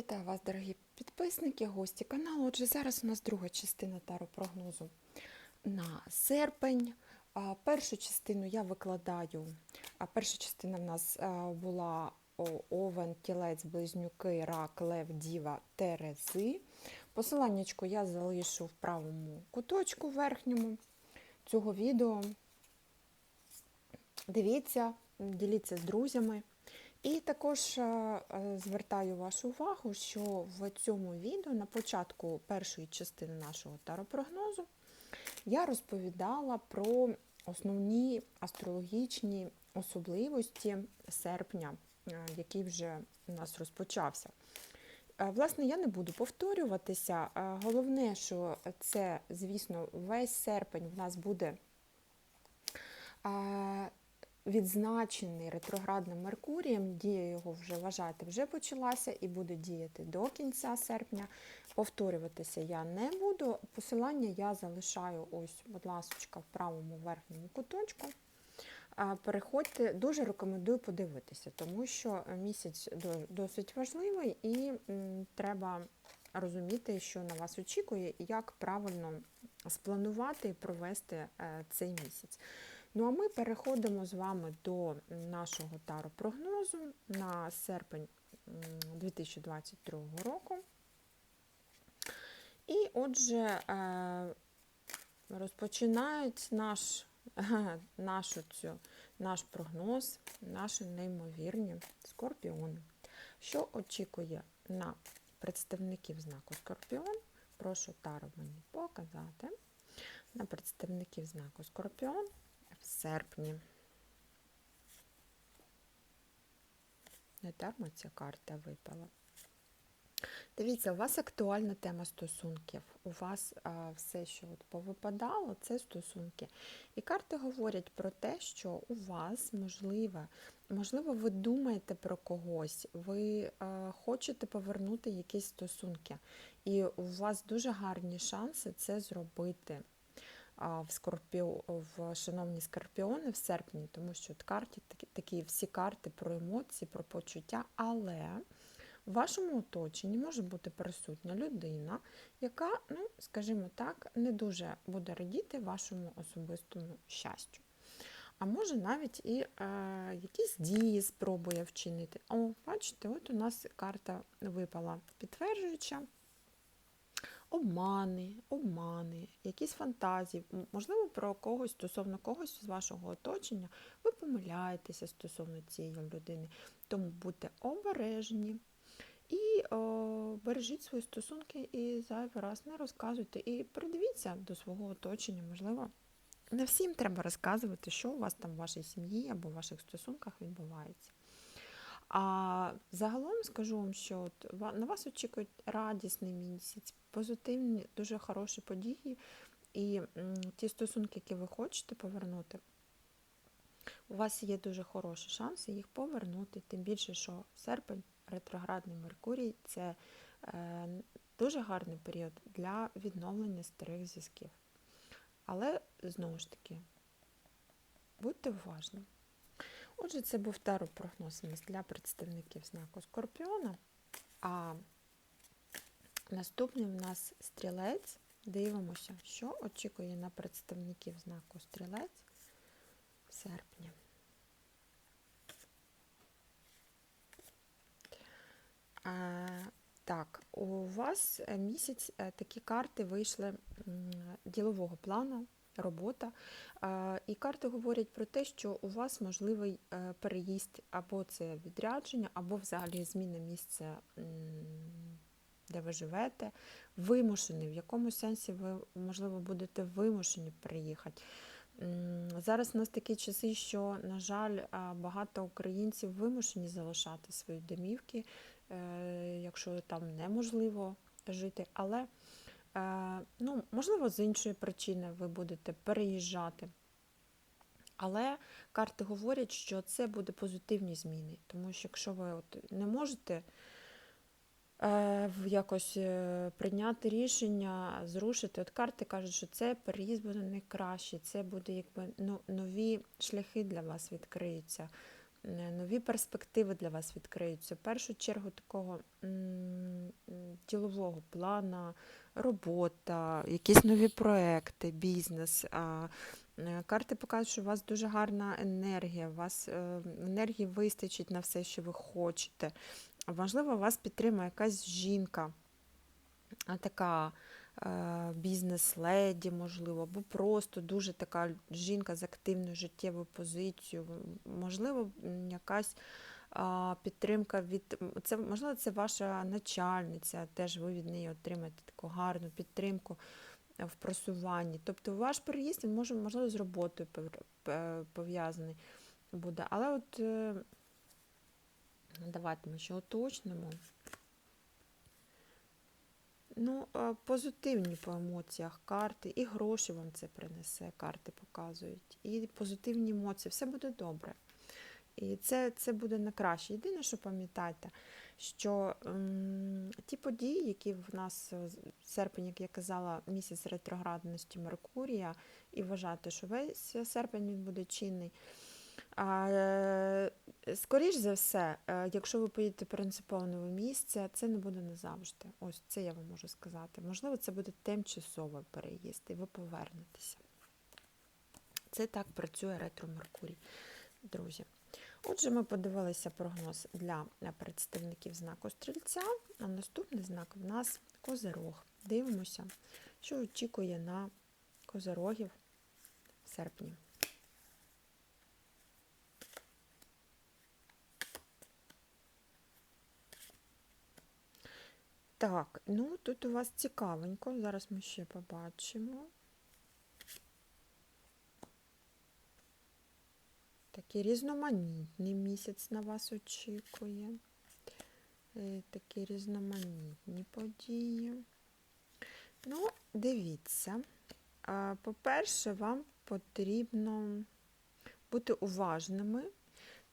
Вітаю вас, дорогі підписники, гості каналу. Отже, зараз у нас друга частина таропрогнозу на серпень. Першу частину я викладаю. А перша частина в нас була Овен, Тілець, Близнюки, Рак, Лев, Діва, Терези. Посиланнячко я залишу в правому куточку верхньому цього відео. Дивіться, діліться з друзями. І також е, е, звертаю вашу увагу, що в цьому відео на початку першої частини нашого таропрогнозу я розповідала про основні астрологічні особливості серпня, е, який вже у нас розпочався. Власне, я не буду повторюватися. Головне, що це, звісно, весь серпень в нас буде відзначений ретроградним Меркурієм, дія його вже вважайте, вже почалася і буде діяти до кінця серпня. Повторюватися я не буду. Посилання я залишаю ось, будь ласка, в правому верхньому куточку. Переходьте, дуже рекомендую подивитися, тому що місяць досить важливий і треба розуміти, що на вас очікує, і як правильно спланувати і провести е, цей місяць. Ну а ми переходимо з вами до нашого таропрогнозу на серпень 2022 року. І отже, е, розпочинають наш, нашу цю, наш прогноз, наші неймовірні скорпіони. Що очікує на представників знаку Скорпіон? Прошу Тару мені показати. На представників знаку Скорпіон в серпні. Не дарма ця карта випала. Дивіться, у вас актуальна тема стосунків. У вас а, все, що от повипадало, це стосунки. І карти говорять про те, що у вас можливо, можливо, ви думаєте про когось, ви а, хочете повернути якісь стосунки. І у вас дуже гарні шанси це зробити в скорпіо, в шановні скорпіони в серпні, тому що от карті такі, такі всі карти про емоції, про почуття, але в вашому оточенні може бути присутня людина, яка, ну, скажімо так, не дуже буде радіти вашому особистому щастю. А може навіть і е, якісь дії спробує вчинити. О, бачите, от у нас карта випала підтверджуюча. Обмани, обмани, якісь фантазії, можливо, про когось стосовно когось з вашого оточення, ви помиляєтеся стосовно цієї людини. Тому будьте обережні і о, бережіть свої стосунки і зайвий раз не розказуйте. І придивіться до свого оточення, можливо, не всім треба розказувати, що у вас там в вашій сім'ї або в ваших стосунках відбувається. А загалом скажу вам, що на вас очікують радісний місяць, позитивні, дуже хороші події, і ті стосунки, які ви хочете повернути, у вас є дуже хороші шанси їх повернути. Тим більше, що серпень, ретроградний Меркурій це е, дуже гарний період для відновлення старих зв'язків. Але знову ж таки, будьте уважні. Отже, це був таропрогноз у нас для представників знаку Скорпіона. А наступний в нас стрілець. Дивимося, що очікує на представників знаку стрілець в серпні. Е, Так, у вас е, місяць е, такі карти вийшли ділового плану, робота. Е, І карти говорять про те, що у вас можливий е, переїзд або це відрядження, або взагалі зміна місця, де ви живете, вимушений. В якому сенсі ви, можливо, будете вимушені переїхати. М, Зараз у нас такі часи, що, на жаль, багато українців вимушені залишати свої домівки, е, якщо там неможливо жити. Але, е, ну, можливо, з іншої причини ви будете переїжджати. Але карти говорять, що це буде позитивні зміни, тому що якщо ви от не можете якось е, прийняти рішення, зрушити. От карти кажуть, що це переїзд буде найкраще, це буде якби ну, нові шляхи для вас відкриються, е, нові перспективи для вас відкриються. В першу чергу такого ділового плана, робота, якісь нові проекти, бізнес. А, е, Карти показують, що у вас дуже гарна енергія, у вас е, енергії вистачить на все, що ви хочете. Можливо, вас підтримує якась жінка, така е, бізнес-леді, можливо, або просто дуже така жінка з активною життєвою позицією. Можливо, якась підтримка від це, можливо, це ваша начальниця, теж ви від неї отримаєте таку гарну підтримку е, в просуванні. Тобто ваш переїзд він може, можливо, з роботою пов'язаний буде. Але от е, давайте ми ще уточнимо. Ну, е, позитивні по емоціях карти, і гроші вам це принесе, карти показують, і позитивні емоції, все буде добре. І це, це буде на краще. Єдине, що пам'ятайте, що м, ті події, які в нас е, з- серпень, як я казала, місяць ретроградності Меркурія, і вважати, що весь серпень він буде чинний. Е, скоріш за все, е, якщо ви поїдете принципово нове місце, це не буде назавжди. Ось це я вам можу сказати. Можливо, це буде тимчасовий переїзд, і ви повернетеся. Це так працює ретро Меркурій, друзі. Отже, ми подивилися прогноз для представників знаку Стрільця, а наступний знак в нас Козирог. Дивимося, що очікує на козирогів в серпні. Так, ну тут у вас цікавенько. Зараз ми ще побачимо. Такий різноманітний місяць на вас очікує. Е, Такі різноманітні події. Ну, дивіться. По-перше, вам потрібно бути уважними,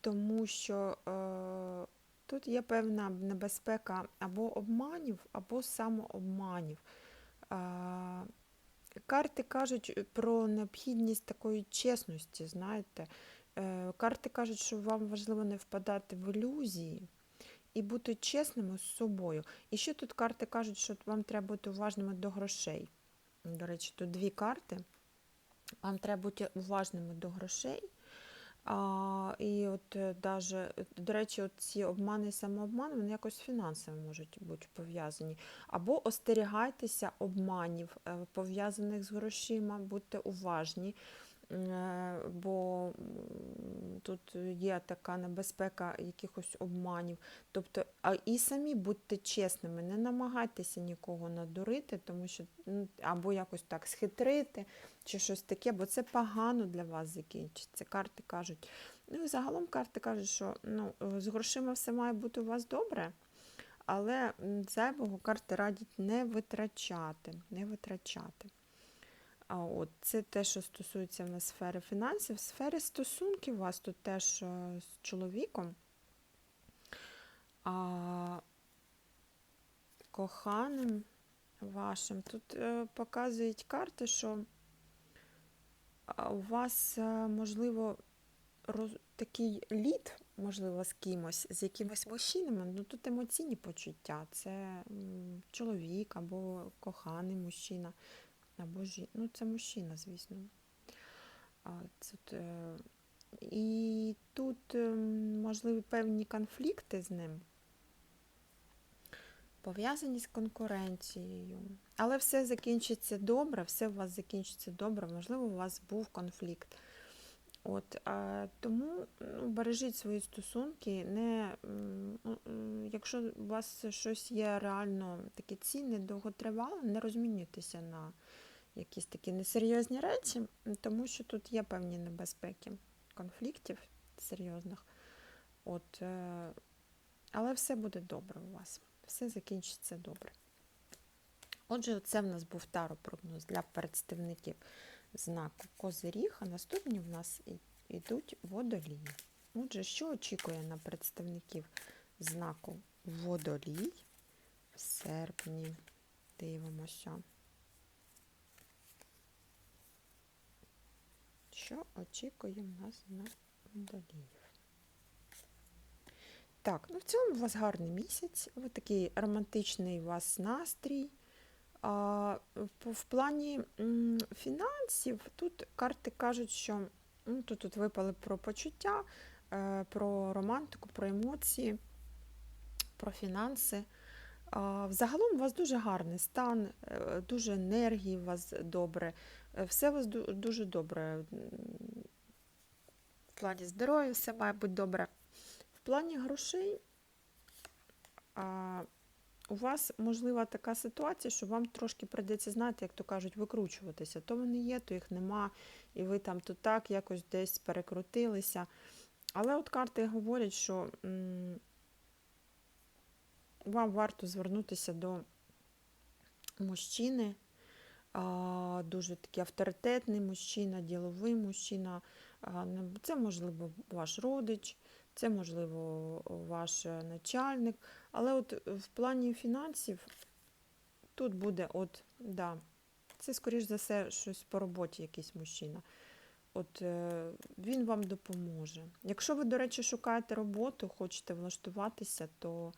тому що е, тут є певна небезпека або обманів, або самообманів. Карти кажуть про необхідність такої чесності, знаєте. Е, Карти кажуть, що вам важливо не впадати в ілюзії і бути чесними з собою. І ще тут карти кажуть, що вам треба бути уважними до грошей. До речі, тут дві карти. Вам треба бути уважними до грошей. А, і от е, даже, е, до речі, от ці обмани і самообмани, вони якось фінансово можуть бути пов'язані. Або остерігайтеся обманів, е, пов'язаних з грошима, будьте уважні, бо тут є така небезпека якихось обманів. Тобто, а і самі будьте чесними, не намагайтеся нікого надурити, тому що ну, або якось так схитрити чи щось таке, бо це погано для вас закінчиться. Карти кажуть. Ну і загалом карти кажуть, що ну, е, з грошима все має бути у вас добре, але зайвого карти радять не витрачати. Не витрачати. А от це те, що стосується в нас сфери фінансів. В сфері стосунків у вас тут теж е, з чоловіком. А коханим вашим. Тут е, показують карти, що у вас, е, можливо, роз... такий лід, можливо, з кимось, з якимось мужчинами, ну тут емоційні почуття. Це чоловік або коханий мужчина, або жі... ну це мужчина, звісно. А, е, і тут е, можливі певні конфлікти з ним, пов'язані з конкуренцією. Але все закінчиться добре, все у вас закінчиться добре, можливо, у вас був конфлікт. От, тому ну, бережіть свої стосунки, не, якщо у вас щось є реально таке цінне, довготривале, не розмінюйтеся на якісь такі несерйозні речі, тому що тут є певні небезпеки конфліктів серйозних. От, е, але все буде добре у вас, все закінчиться добре. Отже, це в нас був таро-прогноз для представників знаку Козиріг, а наступні в нас йдуть водолії. Отже, що очікує на представників знаку Водолій в серпні? Дивимося. Що очікує в нас на водоліїв? Так, ну в цілому у вас гарний місяць, ви такий романтичний у вас настрій. А, в, плані фінансів тут карти кажуть, що ну, тут, тут випали про почуття, е, про романтику, про емоції, про фінанси. А, Взагалом у вас дуже гарний стан, е, дуже енергії у вас добре, все у вас дуже добре. В плані здоров'я все має бути добре. В плані грошей а, у вас можлива така ситуація, що вам трошки прийдеться, знаєте, як то кажуть, викручуватися. То вони є, то їх нема, і ви там то так якось десь перекрутилися. Але от карти говорять, що м, вам варто звернутися до мужчини, а, дуже такий авторитетний мужчина, діловий мужчина. А, Це, можливо, ваш родич, це, можливо, ваш е, начальник. Але от в плані фінансів тут буде, от, да, це, скоріш за все, щось по роботі якийсь мужчина. От е, він вам допоможе. Якщо ви, до речі, шукаєте роботу, хочете влаштуватися, то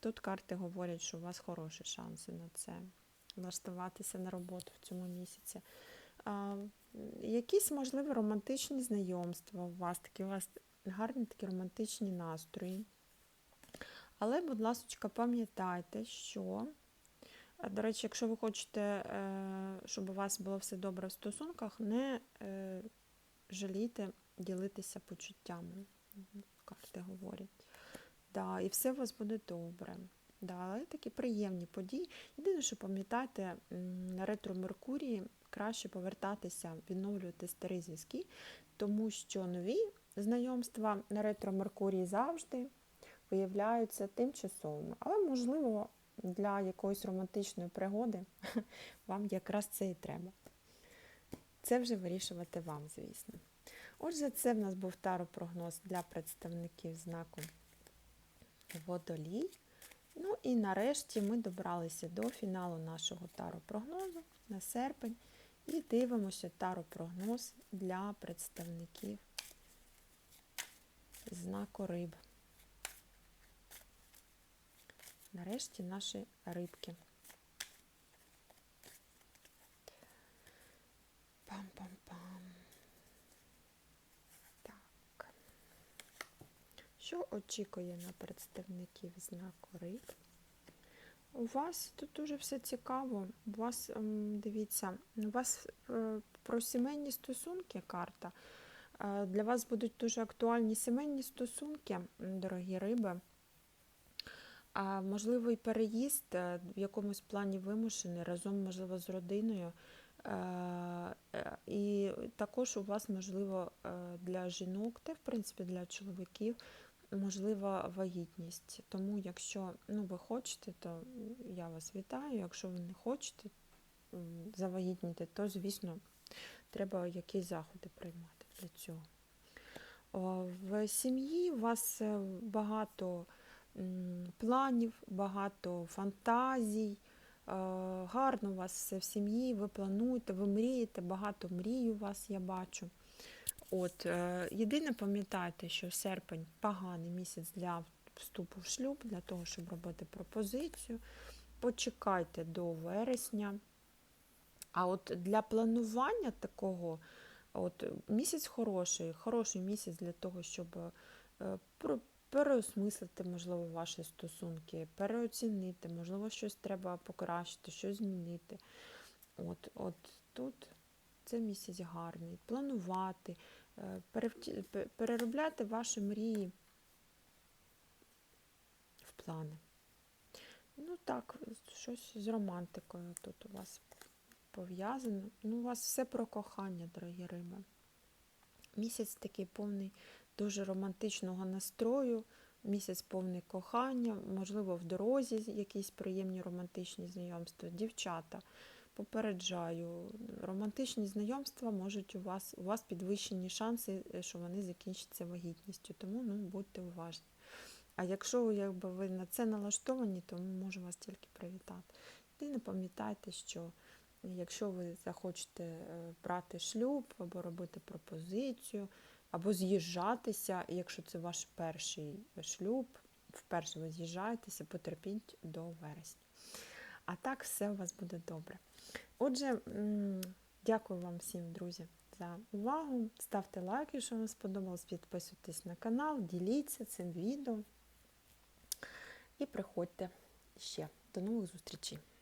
тут карти говорять, що у вас хороші шанси на це. Влаштуватися на роботу в цьому місяці. А, якісь, можливо, романтичні знайомства у вас, такі у вас гарні такі романтичні настрої. Але, будь ласка, пам'ятайте, що, до речі, якщо ви хочете, е, щоб у вас було все добре в стосунках, не е, жалійте ділитися почуттями. Карти говорять. Да, і все у вас буде добре. Да, але такі приємні події. Єдине, що пам'ятайте, на ретро Меркурії краще повертатися, відновлювати старі зв'язки, тому що нові знайомства на ретро Меркурії завжди виявляються тимчасовими. Але, можливо, для якоїсь романтичної пригоди вам якраз це і треба. Це вже вирішувати вам, звісно. Отже, це в нас був таро-прогноз для представників знаку Водолій. Ну і нарешті ми добралися до фіналу нашого таро-прогнозу на серпень і дивимося таро-прогноз для представників знаку риб. Нарешті наші рибки. Пам-пам-пам. Так. Що очікує на представників знаку риб? У вас тут дуже все цікаво. У вас, ем, дивіться, у вас е, про сімейні стосунки карта. Е, Для вас будуть дуже актуальні сімейні стосунки, дорогі риби. А можливо, переїзд е, в якомусь плані вимушений разом, можливо, з родиною. І також у вас, можливо, для жінок, та в принципі для чоловіків, можлива вагітність. Тому, якщо ну, ви хочете, то я вас вітаю. Якщо ви не хочете завагітніти, то, звісно, треба якісь заходи приймати для цього. В сім'ї у вас е, багато планів, багато фантазій. е, Гарно у вас все в сім'ї, ви плануєте, ви мрієте, багато мрій у вас я бачу. От, е, єдине пам'ятайте, що серпень поганий місяць для вступу в шлюб, для того, щоб робити пропозицію. Почекайте до вересня. А от для планування такого, от місяць хороший, хороший місяць для того, щоб е, переосмислити, можливо, ваші стосунки, переоцінити, можливо, щось треба покращити, щось змінити. От, от тут це місяць гарний. Планувати, е, переробляти ваші мрії в плани. Ну так, щось з романтикою тут у вас пов'язано. Ну, у вас все про кохання, дорогі риби. Місяць такий повний дуже романтичного настрою, місяць повний кохання, можливо, в дорозі якісь приємні романтичні знайомства. Дівчата, попереджаю, романтичні знайомства можуть у вас, у вас підвищені шанси, е, що вони закінчаться вагітністю, тому ну, будьте уважні. А якщо якби, ви на це налаштовані, то можу вас тільки привітати. І не пам'ятайте, що якщо ви захочете е, брати шлюб або робити пропозицію, або з'їжджатися, якщо це ваш перший шлюб, вперше ви з'їжджаєтеся, потерпіть до вересня. А так все у вас буде добре. Отже, дякую вам всім, друзі, за увагу. Ставте лайк, якщо вам сподобалось, підписуйтесь на канал, діліться цим відео і приходьте ще. До нових зустрічей!